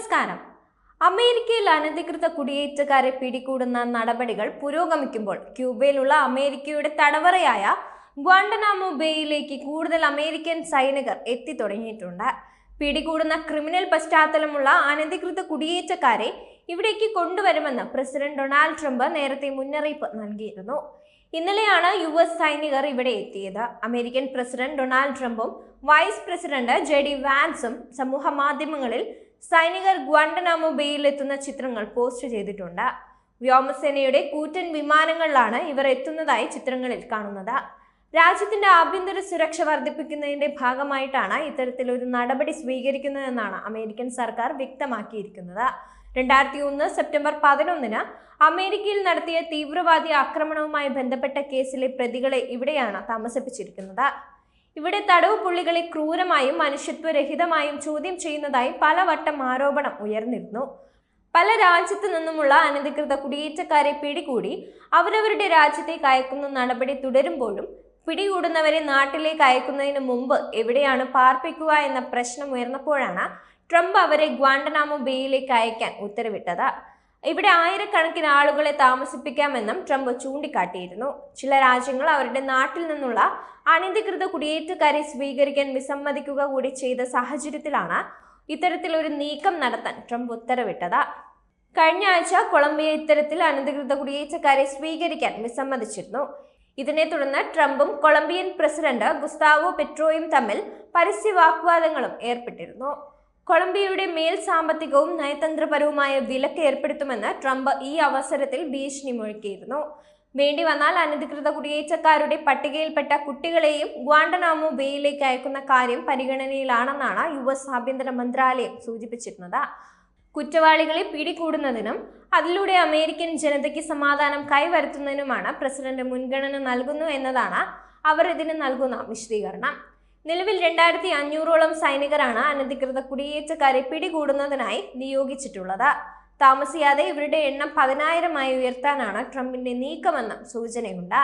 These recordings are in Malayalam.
നമസ്കാരം. അമേരിക്കയിൽ അനധികൃത കുടിയേറ്റക്കാരെ പിടികൂടുന്ന നടപടികൾ പുരോഗമിക്കുമ്പോൾ ക്യൂബയിലുള്ള അമേരിക്കയുടെ തടവറയായ ഗ്വാണ്ടനാമോ ബേയിലേക്ക് കൂടുതൽ അമേരിക്കൻ സൈനികർ എത്തിത്തുടങ്ങിയിട്ടുണ്ട് പിടികൂടുന്ന ക്രിമിനൽ പശ്ചാത്തലമുള്ള അനധികൃത കുടിയേറ്റക്കാരെ ഇവിടേക്ക് കൊണ്ടുവരുമെന്ന് പ്രസിഡന്റ് ഡൊണാൾഡ് ട്രംപ് നേരത്തെ മുന്നറിയിപ്പ് നൽകിയിരുന്നു. ഇന്നലെയാണ് യു എസ് സൈനികർ ഇവിടെ എത്തിയത്. അമേരിക്കൻ പ്രസിഡന്റ് ഡൊണാൾഡ് ട്രംപും വൈസ് പ്രസിഡന്റ് ജെ ഡി വാൻസും സമൂഹ മാധ്യമങ്ങളിൽ സൈനികർ ഗ്വണ്ടനാമോ ബേയിൽ എത്തുന്ന ചിത്രങ്ങൾ പോസ്റ്റ് ചെയ്തിട്ടുണ്ട്. വ്യോമസേനയുടെ കൂറ്റൻ വിമാനങ്ങളിലാണ് ഇവർ എത്തുന്നതായി ചിത്രങ്ങളിൽ കാണുന്നത്. രാജ്യത്തിന്റെ ആഭ്യന്തര സുരക്ഷ വർദ്ധിപ്പിക്കുന്നതിന്റെ ഭാഗമായിട്ടാണ് ഇത്തരത്തിലൊരു നടപടി സ്വീകരിക്കുന്നതെന്നാണ് അമേരിക്കൻ സർക്കാർ വ്യക്തമാക്കിയിരിക്കുന്നത്. രണ്ടായിരത്തി ഒന്ന് സെപ്റ്റംബർ പതിനൊന്നിന് അമേരിക്കയിൽ നടത്തിയ തീവ്രവാദി ആക്രമണവുമായി ബന്ധപ്പെട്ട കേസിലെ പ്രതികളെ ഇവിടെയാണ് താമസിപ്പിച്ചിരിക്കുന്നത്. ഇവിടെ തടവ് പുള്ളികളെ ക്രൂരമായും മനുഷ്യത്വരഹിതമായും ചോദ്യം ചെയ്യുന്നതായി പലവട്ടം ആരോപണം ഉയർന്നിരുന്നു. പല രാജ്യത്തു നിന്നുമുള്ള അനധികൃത കുടിയേറ്റക്കാരെ പിടികൂടി അവരവരുടെ രാജ്യത്തേക്ക് അയക്കുന്ന നടപടി തുടരുമ്പോഴും പിടികൂടുന്നവരെ നാട്ടിലേക്ക് അയക്കുന്നതിന് മുമ്പ് എവിടെയാണ് പാർപ്പിക്കുക എന്ന പ്രശ്നം ഉയർന്നപ്പോഴാണ് ട്രംപ് അവരെ ഗ്വാണ്ടനാമോ ബേയിലേക്ക് അയക്കാൻ ഉത്തരവിട്ടത്. ഇവിടെ ആയിരക്കണക്കിന് ആളുകളെ താമസിപ്പിക്കാമെന്നും ട്രംപ് ചൂണ്ടിക്കാട്ടിയിരുന്നു. ചില രാജ്യങ്ങൾ അവരുടെ നാട്ടിൽ നിന്നുള്ള അനധികൃത കുടിയേറ്റക്കാരെ സ്വീകരിക്കാൻ വിസമ്മതിക്കുക കൂടി ചെയ്ത സാഹചര്യത്തിലാണ് ഇത്തരത്തിലൊരു നീക്കം നടത്താൻ ട്രംപ് ഉത്തരവിട്ടത്. കഴിഞ്ഞ ആഴ്ച കൊളംബിയ ഇത്തരത്തിൽ അനധികൃത കുടിയേറ്റക്കാരെ സ്വീകരിക്കാൻ വിസമ്മതിച്ചിരുന്നു. ഇതിനെ തുടർന്ന് ട്രംപും കൊളംബിയൻ പ്രസിഡന്റ് ഗുസ്താവോ പെട്രോയും തമ്മിൽ പരസ്യ വാഗ്വാദങ്ങളും ഏർപ്പെട്ടിരുന്നു. കൊളംബിയയുടെ മേൽ സാമ്പത്തികവും നയതന്ത്രപരവുമായ വിലക്ക് ഏർപ്പെടുത്തുമെന്ന് ട്രംപ് ഈ അവസരത്തിൽ ഭീഷണി മുഴക്കിയിരുന്നു. വേണ്ടി വന്നാൽ അനധികൃത കുടിയേറ്റക്കാരുടെ പട്ടികയിൽപ്പെട്ട കുട്ടികളെയും ഗ്വാണ്ടനാമോ ബേയിലേക്ക് അയക്കുന്ന കാര്യം പരിഗണനയിലാണെന്നാണ് യു എസ് ആഭ്യന്തര മന്ത്രാലയം സൂചിപ്പിച്ചിരുന്നത്. കുറ്റവാളികളെ പിടികൂടുന്നതിനും അതിലൂടെ അമേരിക്കൻ ജനതയ്ക്ക് സമാധാനം കൈവരുത്തുന്നതിനുമാണ് പ്രസിഡന്റ് മുൻഗണന നൽകുന്നു എന്നതാണ് അവർ ഇതിന് നൽകുന്ന വിശദീകരണം. നിലവിൽ രണ്ടായിരത്തി അഞ്ഞൂറോളം സൈനികരാണ് അനധികൃത കുടിയേറ്റക്കാരെ പിടികൂടുന്നതിനായി നിയോഗിച്ചിട്ടുള്ളത്. താമസിയാതെ ഇവരുടെ എണ്ണം പതിനായിരമായി ഉയർത്താനാണ് ട്രംപിന്റെ നീക്കമെന്നും സൂചനയുണ്ട്.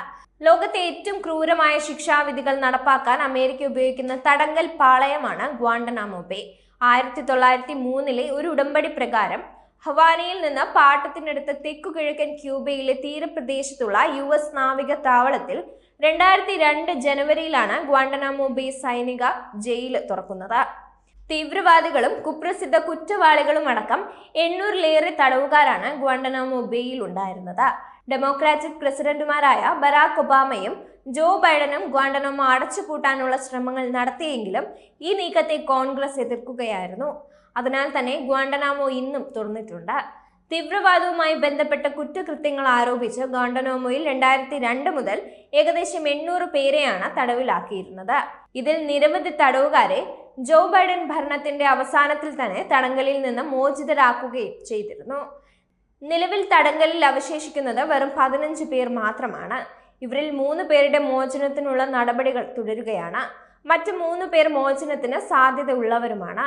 ലോകത്തെ ഏറ്റവും ക്രൂരമായ ശിക്ഷാവിധികൾ നടപ്പാക്കാൻ അമേരിക്ക ഉപയോഗിക്കുന്ന തടങ്കൽ പാളയമാണ് ഗ്വാണ്ടനാമോബെ. ആയിരത്തി തൊള്ളായിരത്തി മൂന്നിലെ ഒരു ഉടമ്പടി പ്രകാരം ഹവാനയിൽ നിന്ന് പാട്ടത്തിനടുത്ത് തെക്കുകിഴക്കൻ ക്യൂബയിലെ തീരപ്രദേശത്തുള്ള യു എസ് നാവിക താവളത്തിൽ രണ്ടായിരത്തി രണ്ട് ജനുവരിയിലാണ് ഗ്വാണ്ടനാമോ ബേ സൈനിക ജയിൽ തുറക്കുന്നത്. തീവ്രവാദികളും കുപ്രസിദ്ധ കുറ്റവാളികളും അടക്കം എണ്ണൂറിലേറെ തടവുകാരാണ് ഗ്വാണ്ടനാമോ ബേയിൽ ഉണ്ടായിരുന്നത്. ഡെമോക്രാറ്റിക് പ്രസിഡന്റുമാരായ ബറാക് ഒബാമയും ജോ ബൈഡനും ഗ്വാണ്ടനാമോ അടച്ചുപൂട്ടാനുള്ള ശ്രമങ്ങൾ നടത്തിയെങ്കിലും ഈ നീക്കത്തെ കോൺഗ്രസ് എതിർക്കുകയായിരുന്നു. അതിനാൽ തന്നെ ഗ്വാണ്ടനാമോ ഇന്നും തുറന്നിട്ടുണ്ട്. തീവ്രവാദവുമായി ബന്ധപ്പെട്ട കുറ്റകൃത്യങ്ങൾ ആരോപിച്ച് ഗോണ്ടനോമോയിൽ രണ്ടായിരത്തി രണ്ട് മുതൽ ഏകദേശം എണ്ണൂറ് പേരെയാണ് തടവിലാക്കിയിരുന്നത്. ഇതിൽ നിരവധി തടവുകാരെ ജോ ബൈഡൻ ഭരണത്തിന്റെ അവസാനത്തിൽ തന്നെ തടങ്കലിൽ നിന്ന് മോചിതരാക്കുകയും ചെയ്തിരുന്നു. നിലവിൽ തടങ്കലിൽ അവശേഷിക്കുന്നത് വെറും പതിനഞ്ച് പേർ മാത്രമാണ്. ഇവരിൽ മൂന്ന് പേരുടെ മോചനത്തിനുള്ള നടപടികൾ തുടരുകയാണ്. മറ്റ് മൂന്ന് പേർ മോചനത്തിന് സാധ്യത ഉള്ളവരുമാണ്.